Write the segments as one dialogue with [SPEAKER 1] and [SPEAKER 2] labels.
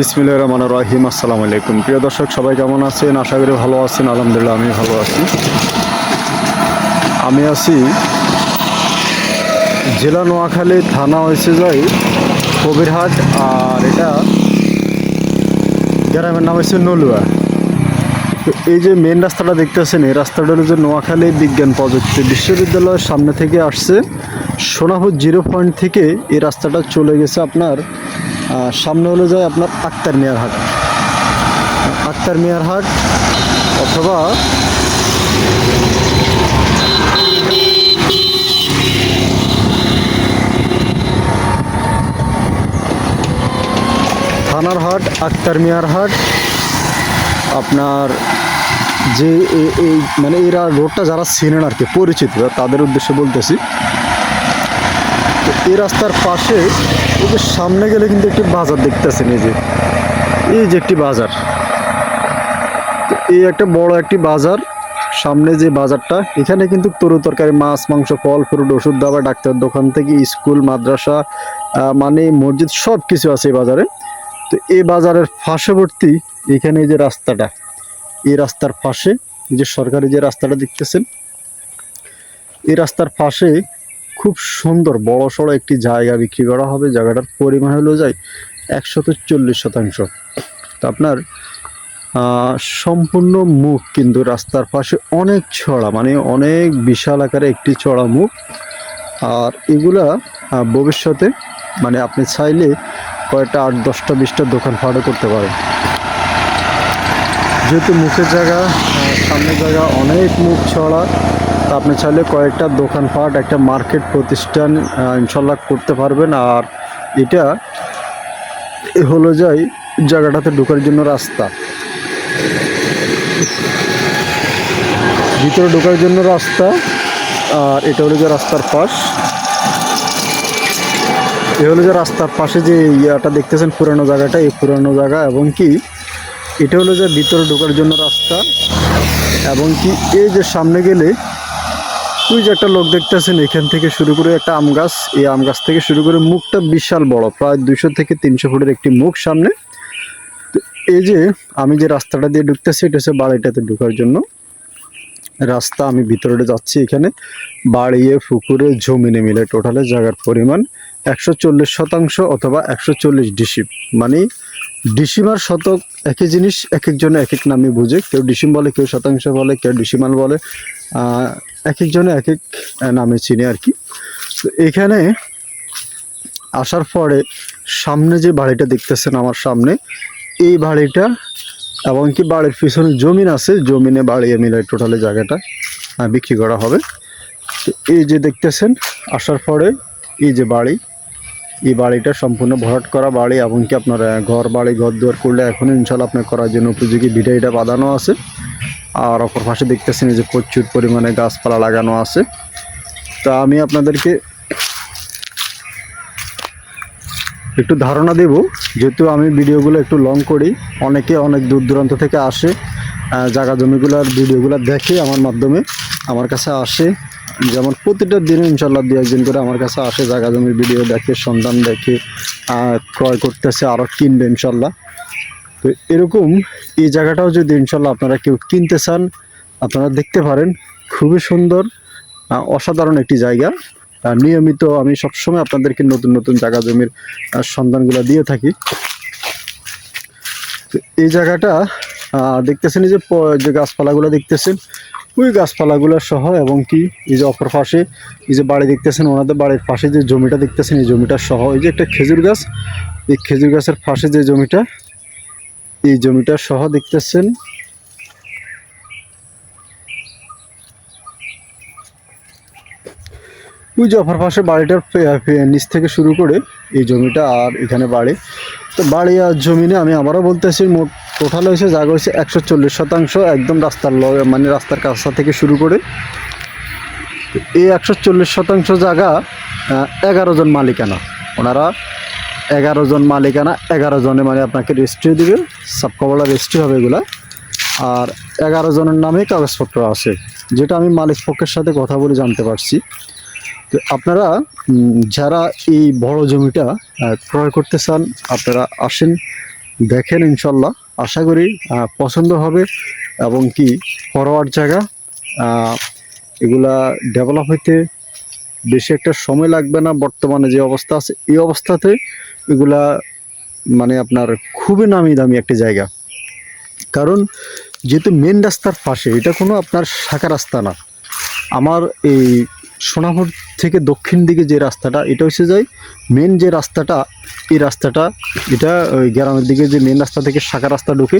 [SPEAKER 1] বিসমিল্লাহ রহমান রহিম। আসসালামু আলাইকুম। প্রিয় দর্শক, সবাই কেমন আছেন? আশা করি ভালো আছেন। আলহামদুলিল্লাহ আমি ভালো আছি। আমি আছি জেলা নোয়াখালী থানা হয়েছে যাই কবিরহাট, আর এটা গ্রামের নাম হয়েছে নলুয়া। তো এই যে মেন রাস্তাটা দেখতেছেন, এই রাস্তাটা হলো যে নোয়াখালী বিজ্ঞান প্রযুক্তি বিশ্ববিদ্যালয়ের সামনে থেকে আসছে। সোনাপুর জিরো পয়েন্ট থেকে এই রাস্তাটা চলে গেছে আপনার সামনে হলো যায় আপনার আক্তার মিয়ার হাট। আক্তার মিয়ার হাট অথবা থানার হাট, আক্তার মিয়ার হাট, আপনার যে এই মানে এরা রোডটা যারা চেনেন আর কি, পরিচিত, তাদের উদ্দেশ্যে বলতেছি। এই রাস্তার পাশে যে সামনে গেলে কিন্তু একটি বাজার দেখতেছেন, এই যে। এই যে একটি বাজার। এই একটা বড় একটি বাজার। সামনে যে বাজারটা, এখানে কিন্তু তরু তরকারি, মাছ, মাংস, ফল, ফ্রুট, ওষুধ, দাবা, ডাক্তার দোকান থেকে স্কুল, মাদ্রাসা মানে মসজিদ সব কিছু আছে এই বাজারে। তো এই বাজারের পার্শ্ববর্তী এখানে যে রাস্তাটা, এই রাস্তার পাশে যে সরকারি যে রাস্তাটা দেখতেছেন, এই রাস্তার পাশে খুব সুন্দর, বড় সড়ো একটি জায়গা বিক্রি করা হবে। জায়গাটার পরিমাণ হলো যায় একশত চল্লিশ শতাংশ। তো আপনার সম্পূর্ণ মুখ কিন্তু রাস্তার পাশে অনেক ছড়া মানে অনেক বিশাল আকারে একটি ছড়া মুখ। আর এগুলা ভবিষ্যতে মানে আপনি চাইলে কয়েকটা আট, দশটা, বিশটা দোকান ফাটও করতে পারেন। যেহেতু মুখের জায়গা সামনের জায়গা অনেক মুখ ছড়া আপনি চাইলে কয়েকটা দোকানপাট, একটা মার্কেট প্রতিষ্ঠান ইনশাল্লাহ করতে পারবেন। আর এটা হলো যাই, জায়গাটাতে ঢোকার জন্য রাস্তা। ভিতরে ঢোকার জন্য রাস্তা, আর এটা হলো যে রাস্তার পাশ। এ হলো যে রাস্তার পাশে যে ইয়াটা দেখতেছেন, পুরানো জায়গাটা, এই পুরানো জায়গা। এবং কি, এটা হলো যে ভিতরে ঢোকার জন্য রাস্তা। এবং কি, এই যে সামনে গেলে ওই যে একটা লোক দেখতেছেন, এখান থেকে শুরু করে একটা আম গাছ। এই আম গাছ থেকে শুরু করে মুখটা বিশাল বড়, প্রায় দুশো থেকে তিনশো ফুটের একটি মুখ সামনে। এই যে আমি যে রাস্তাটা দিয়ে ঢুকতেছি, এটা হচ্ছে বাড়িটাতে ঢোকার জন্য। রাস্তা আমি ভিতরে যাচ্ছি এখানে। বাড়িয়ে পুকুরে জমিনে মিলে টোটালে জায়গার পরিমাণ একশো চল্লিশ শতাংশ অথবা একশো চল্লিশ ডিসিম। মানে ডিসিম আর শতক একই জিনিস, এক একজনে এক এক নামে বুঝে। কেউ ডিসিম বলে, কেউ শতাংশ বলে, কেউ ডিসিমাল বলে। এক একজনে এক এক নামে চিনে আর কি। তো এখানে আসার পরে সামনে যে বাড়িটা দেখতেছেন আমার সামনে, এই বাড়িটা এবং কি বাড়ির পিছনে জমিন আছে, জমিনে বাড়িয়ে মিলে টোটালি জায়গাটা বিক্রি করা হবে। তো এই যে দেখতেছেন, আসার পরে এই যে বাড়ি, এই বাড়িটা সম্পূর্ণ ভরাট করা বাড়ি এমনকি আপনার ঘর বাড়ি, ঘর দুয়ার করলে এখন ইনশাল্লাহ আপনার করার জন্য উপযোগী ভিটাইটা বাঁধানো আছে। আর অপর পাশে দেখতেছেন যে প্রচুর পরিমাণে গাছপালা লাগানো আছে। তা আমি আপনাদেরকে একটু ধারণা দেব, যেহেতু আমি ভিডিওগুলো একটু লং করি, অনেকে অনেক দূর দূরান্ত থেকে আসে জায়গা জমিগুলোর ভিডিওগুলো দেখে আমার মাধ্যমে আমার কাছে আসে। যেমন প্রতিটা দিনে ইনশাল্লাহ দু একদিন করে আমার কাছে আসে, জায়গা জমির ভিডিও দেখে, সন্ধান দেখে ক্রয় করতেছে আরও কিনবে ইনশাল্লাহ তো এরকম এই জায়গাটাও যদি ইনশাল্লাহ আপনারা কেউ কিনতে চান, আপনারা দেখতে পারেন। খুবই সুন্দর অসাধারণ একটি জায়গা। নিয়মিত আমি সবসময় আপনাদেরকে নতুন নতুন জায়গা জমির সন্ধানগুলো দিয়ে থাকি। এই জায়গাটা দেখতেছেন এই যে যে গাছপালাগুলো দেখতেছেন, ওই গাছপালাগুলো সহ এবং কি, এই যে অপর পাশে, এই যে বাড়ি দেখতেছেন, ওনাদের বাড়ির পাশে যে জমিটা দেখতেছেন, এই জমিটা সহ, এই যে একটা খেজুর গাছ, এই খেজুর গাছের পাশে যে জমিটা এই জমিটা সহ দেখতেছেন। ওই অপর পাশে বাড়িটার নিচ থেকে শুরু করে এই জমিটা আর এখানে বাড়ি। তো বাড়ি আর জমিনে আমি আবারও বলতেছি, মোট টোটাল হয়েছে জায়গা হয়েছে একশো চল্লিশ শতাংশ একদম রাস্তার মানে রাস্তার কাছা থেকে শুরু করে। এই একশো চল্লিশ শতাংশ জায়গা এগারো জন মালিকানা। ওনারা এগারো জন মালিকানা, এগারো জনে মানে আপনাকে রেজিস্ট্রি দিবে। সব কবলা রেজিস্ট্রি হবে এগুলা। আর এগারো জনের নামে কাগজপত্র আছে, যেটা আমি মালিক পক্ষের সাথে কথা বলে জানতে পারছি। তো আপনারা যারা এই বড় জমিটা ক্রয় করতে চান, আপনারা আসেন, দেখেন ইনশাল্লাহ আশা করি পছন্দ হবে এবং কি ফরওয়ার্ড জায়গা এগুলা ডেভেলপ হইতে বেশি একটা সময় লাগবে না, বর্তমানে যে অবস্থা আছে, এই অবস্থাতে এগুলা মানে আপনার খুবই নামি দামি একটা জায়গা। কারণ যেহেতু মেন রাস্তার পাশে, এটা কোনো আপনার শাখা রাস্তা না। আমার এই সোনাপুর থেকে দক্ষিণ দিকে যে রাস্তাটা, এটা হচ্ছে যায় মেন যে রাস্তাটা, এই রাস্তাটা, এটা ওই গ্রামের দিকে যে মেন রাস্তা থেকে শাখা রাস্তা ঢুকে,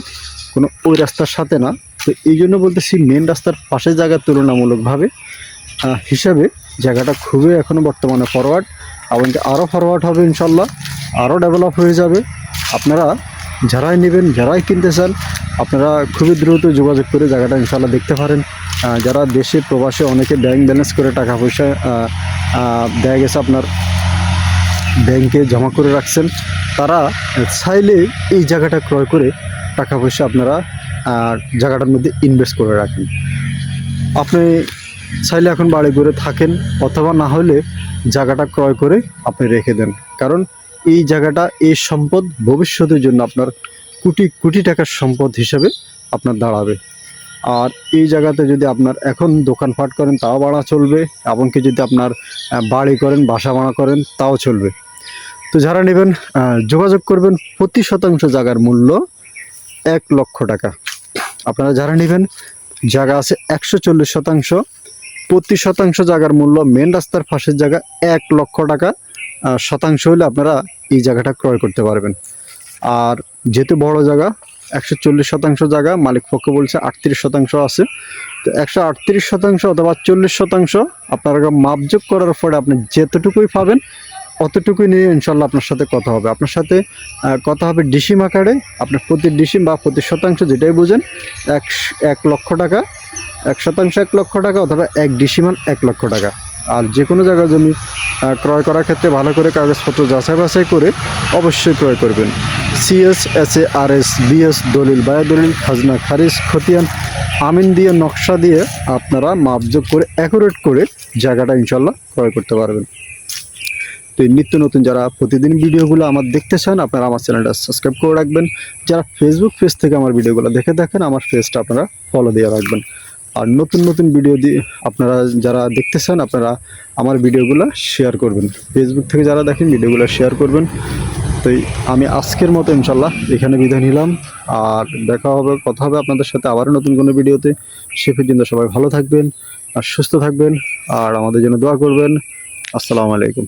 [SPEAKER 1] কোনো ওই রাস্তার সাথে না। তো এই জন্য বলতেছি মেন রাস্তার পাশে জায়গার তুলনামূলকভাবে হিসাবে জায়গাটা খুবই এখনও বর্তমানে ফরওয়ার্ড এবং আরও ফরওয়ার্ড হবে ইনশাল্লাহ আরও ডেভেলপ হয়ে যাবে। আপনারা যারাই নেবেন, যারাই কিনতে চান, আপনারা খুবই দ্রুত যোগাযোগ করে জায়গাটা ইনশাল্লাহ দেখতে পারেন। যারা দেশে, প্রবাসে অনেকে ব্যাংক ব্যালেন্স করে টাকা পয়সা দেয়া গেছে আপনার ব্যাংকে জমা করে রাখছেন, তারা চাইলে এই জায়গাটা ক্রয় করে টাকা পয়সা আপনারা জায়গাটার মধ্যে ইনভেস্ট করে রাখেন। আপনি চাইলে এখন বাড়ি করে থাকেন অথবা না হলে জায়গাটা ক্রয় করে আপনি রেখে দেন। কারণ এই জায়গাটা এই সম্পদ ভবিষ্যতের জন্য আপনার কোটি কোটি টাকার সম্পদ হিসেবে আপনার দাঁড়াবে। আর এই জায়গাতে যদি আপনার এখন দোকানপাট করেন, তাও ভাড়া চলবে, এমনকি যদি আপনার বাড়ি করেন, বাসা ভাড়া করেন, তাও চলবে। তো যারা নেবেন যোগাযোগ করবেন, প্রতি শতাংশ জায়গার মূল্য এক লক্ষ টাকা। আপনারা যারা নেবেন, জায়গা আছে একশো চল্লিশ শতাংশ। প্রতি শতাংশ জায়গার মূল্য মেন রাস্তার পাশের জায়গা এক লক্ষ টাকা শতাংশ হলে আপনারা এই জায়গাটা ক্রয় করতে পারবেন। আর যেহেতু বড় জায়গা, একশো চল্লিশ শতাংশ জায়গা, মালিক পক্ষ বলছে আটত্রিশ শতাংশ আছে। তো একশো আটত্রিশ শতাংশ অথবা চল্লিশ শতাংশ আপনারা মাপযোগ করার পরে আপনি যেতটুকুই পাবেন, অতটুকুই নিয়ে ইনশাল্লাহ আপনার সাথে কথা হবে। আপনার সাথে কথা হবে ডিসিম আকারে। আপনার প্রতি ডিসিম বা প্রতি শতাংশ যেটাই বুঝেন এক এক লক্ষ টাকা এক শতাংশ এক লক্ষ টাকা অথবা এক ডিসিমান এক লক্ষ টাকা। আর যে কোনো জায়গায় জমি ক্রয় করার ক্ষেত্রে ভালো করে কাগজপত্র যাচাই বাছাই করে অবশ্যই ক্রয় করবেন। CS S A R S BS দলিল বায়া দলিল খাজনা, খারিজ, খতিয়ান, আমিন দিয়ে, নকশা দিয়ে আপনারা মাপযোগ করে অ্যাকুরেট করে জায়গাটা ইনশাল্লাহ ক্রয় করতে পারবেন। তো এই নিত্য নতুন যারা প্রতিদিন ভিডিওগুলো আমার দেখতে চান, আপনারা আমার চ্যানেলটা সাবস্ক্রাইব করে রাখবেন। যারা ফেসবুক পেজ থেকে আমার ভিডিওগুলো দেখে দেখেন আমার পেজটা আপনারা ফলো দিয়ে রাখবেন। আর নতুন নতুন ভিডিও দিয়ে আপনারা যারা দেখতে চান আপনারা আমার ভিডিওগুলো শেয়ার করবেন। ফেসবুক থেকে যারা দেখেন ভিডিওগুলো শেয়ার করবেন। তো আমি আজকের মতো ইনশাল্লাহ এখানে বিদায় নিলাম। আর দেখা হবে, কথা হবে আপনাদের সাথে আবারও নতুন কোনো ভিডিওতে সে পর্যন্ত সবাই ভালো থাকবেন আর সুস্থ থাকবেন। আর আমাদের জন্য দোয়া করবেন। আসসালামু আলাইকুম।